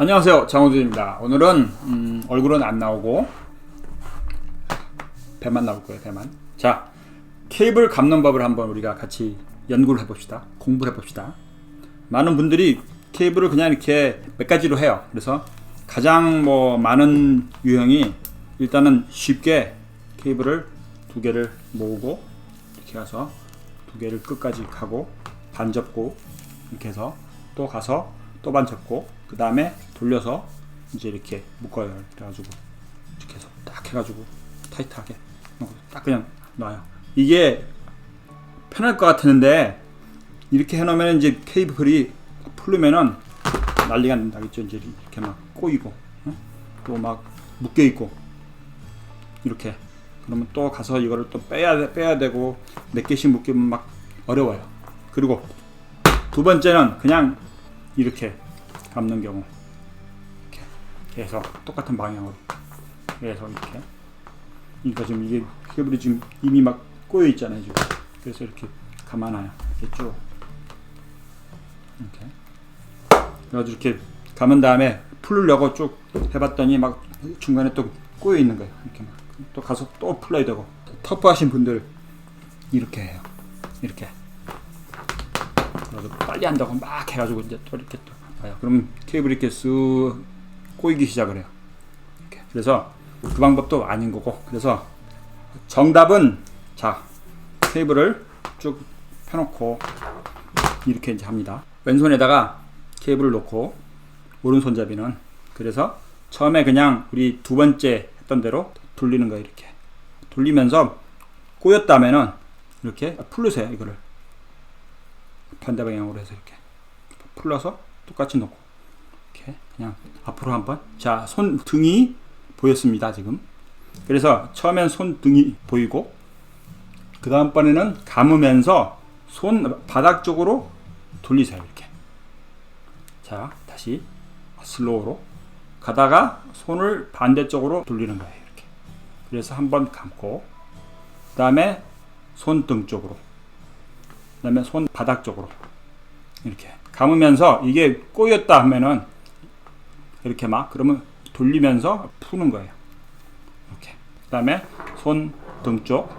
안녕하세요. 장호준입니다. 오늘은 음, 얼굴은 안 나오고 배만 나올 거예요 배만. 자 케이블 감는 법을 한번 우리가 같이 연구를 해봅시다. 공부를 해봅시다. 많은 분들이 케이블을 그냥 이렇게 몇 가지로 해요. 그래서 가장 뭐 많은 유형이 일단은 쉽게 케이블을 두 개를 모으고 이렇게 가서 두 개를 끝까지 가고 반 접고 이렇게 해서 또 가서 또반 접고 그 다음에 돌려서 이제 이렇게 묶어요 그래가지고 이렇게 해서 딱 해가지고 타이트하게 딱 그냥 놔요. 이게 편할 것 같았는데 이렇게 해놓으면 이제 케이블이 풀리면은 난리가 나겠죠. 이제 이렇게 막 꼬이고 또막 묶여 있고 이렇게. 그러면 또 가서 이거를 또 빼야 돼- 빼야 되고 몇 개씩 묶이면 막 어려워요. 그리고 두 번째는 그냥 이렇게 감는 경우. 이렇게 해서 똑같은 방향으로 해서 이렇게. 그러니까 지금 이게 케이블이 지금 이미 막 꼬여 있잖아요 지금. 그래서 이렇게 감아놔요 이렇게 쭉 이렇게. 그래가지고 이렇게 감은 다음에 풀려고 쭉 해봤더니 막 중간에 또 꼬여 있는 거예요 이렇게 막. 또 가서 또 풀어야 되고. 터프하신 분들 이렇게 해요. 이렇게 그래서 빨리 한다고 막 해가지고 이제 또 이렇게 또 봐요. 그러면 케이블이 이렇게 쓱 꼬이기 시작을 해요. 이렇게. 그래서 그 방법도 아닌 거고. 그래서 정답은 자 케이블을 쭉 펴놓고 이렇게 이제 합니다. 왼손에다가 케이블을 놓고 오른손잡이는 그래서 처음에 그냥 우리 두 번째 했던 대로 돌리는 거예요 이렇게. 돌리면서 꼬였다면은 이렇게 풀르세요 이거를 반대 방향으로 해서 이렇게 풀러서 똑같이 놓고 이렇게 그냥 앞으로 한번. 자 손 등이 보였습니다 지금. 그래서 처음엔 손 등이 보이고 그 다음번에는 감으면서 손 바닥 쪽으로 돌리세요 이렇게. 자 다시 슬로우로 가다가 손을 반대쪽으로 돌리는 거예요 이렇게. 그래서 한번 감고 그 다음에 손등 쪽으로 그 다음에 손 바닥 쪽으로 이렇게 감으면서 이게 꼬였다 하면은 이렇게 막 그러면 돌리면서 푸는 거예요. 이렇게. 그 다음에 손 등 쪽,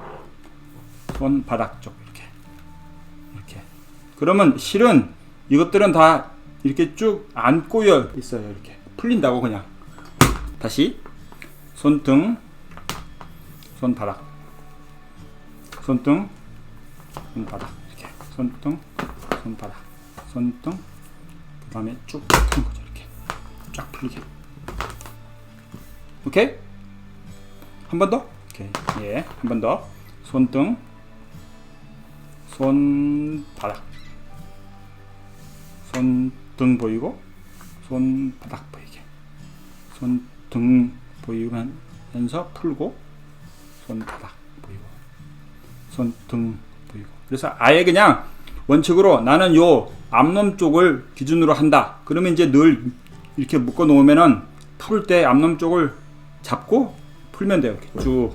손 바닥 쪽 이렇게. 이렇게. 그러면 실은 이것들은 다 이렇게 쭉 안 꼬여 있어요 이렇게. 풀린다고 그냥. 다시 손등 손바닥. 손등 손바닥 손등 손바닥 손등 그 다음에 쭉 푸는 거죠 이렇게. 쫙 풀리게. 오케이? 한 번 더? 오케이. 예 한 번 더. 손등 손바닥. 손등 보이고 손바닥 보이게. 손등 보이면서 풀고 손바닥 보이고. 손등 보이고. 그래서 아예 그냥 원칙으로 나는 요 앞놈 쪽을 기준으로 한다. 그러면 이제 늘 이렇게 묶어 놓으면은 풀 때 앞놈 쪽을 잡고 풀면 돼요. 쭉